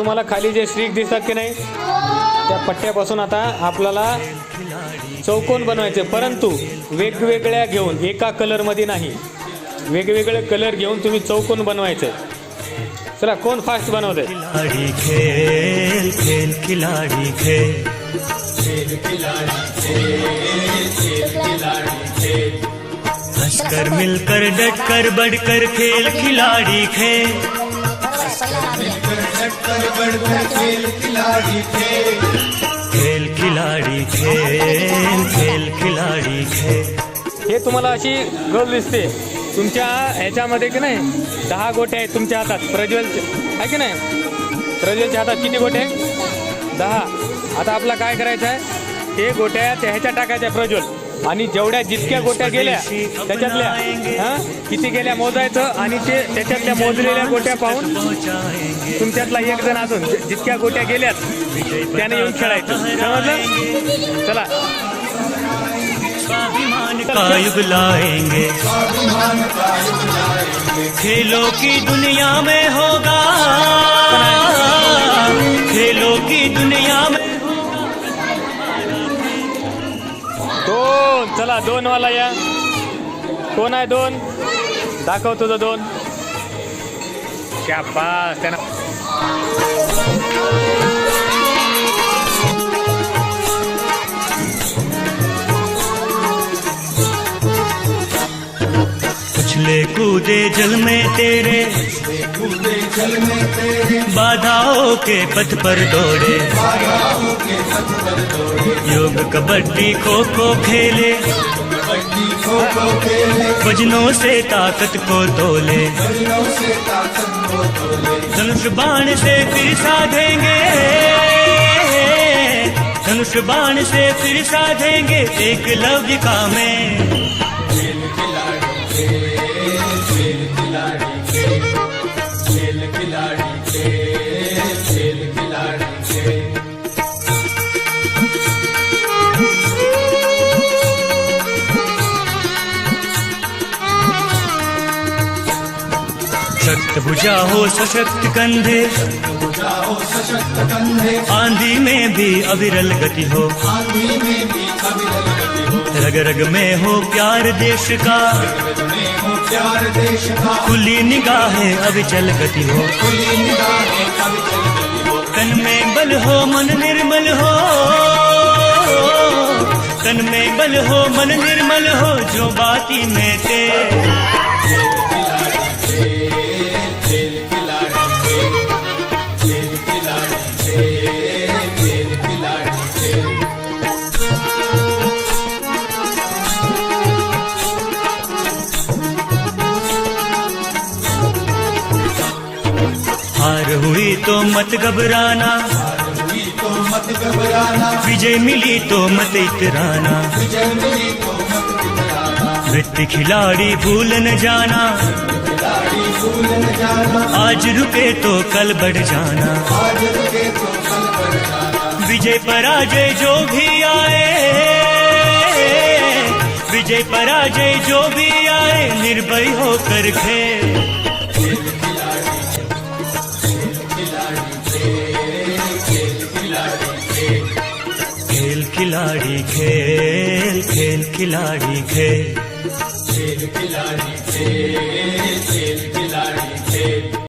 तुम्हाला खाली जे स्ट्रीक दिसतात की नाही त्या पट्ट्यापासून आता आपल्याला चौकोन बनवायचे. परंतु वेगवेगळ्या घेऊन एका कलरमध्ये नाही. वेगवेगळे कलर घेऊन तुम्ही चौकोन बनवायचे. चला कोण फास्ट बनवते खिलाड़ी खेल खेल खिलाड़ी खेल. हंसकर मिलकर डटकर बढ़कर खेल खिलाड़ी खेल. खेल खिलाड़ी खेल खेल खिलाड़ी खेल. हे तुम्हाला अशी गर्ल दिसते. तुमच्या ह्याच्यामध्ये की नाही दहा गोटे आहेत तुमच्या हातात. प्रज्वल आहे की नाही? प्रज्वलच्या हातात किती गोटे? दहा. आता आपला काय करायचं आहे? ते गोट्या त्या ह्याच्या टाकायच्या प्रज्वल. आणि जेवढ्या जितक्या गोट्या गेल्या त्याच्यातल्या हा किती गेल्या मोजायचं आणि ते त्याच्यातल्या मोजलेल्या गोट्या पाहून तुमच्यातला एक जण अजून जितक्या गोट्या गेल्यात त्याने येऊन खेळायचं. समजलं? चला. खेलों की दुनिया में होगा। दोन दोन वाला या. कोण आहे दोन? दाखव तुझं दोन. क्या पास त्यांना उछले कूदे जल में तेरे। बाधाओं के पथ पर दौड़े। योग कबड्डी खो खो खेले। वजनों से ताकत को तोले। धनुष बाण से फिर साधेंगे। धनुष बाण से फिर साधेंगे एक लव्य का में। शक्त भुजा हो सशक्त कंधे आंधी में भी अविरल गति हो। रग रग में हो प्यार देश का। खुली निगाहें अविचल गति हो। तन में बल हो, मन निर्मल हो। तन में बल हो, मन निर्मल हो, जो बाती में ते हार हुई तो मत घबराना। विजय मिली तो मत इतराना। वित्त खिलाड़ी भूल न जाना। आज रुके तो कल बढ़ जाना। विजय पराजय जो भी आए विजय पराजय जो भी आए निर्भय होकर खेल। खिलाड़ी खेल खेल खिलाड़ी खेल। खेल खिलाड़ी खेल खेल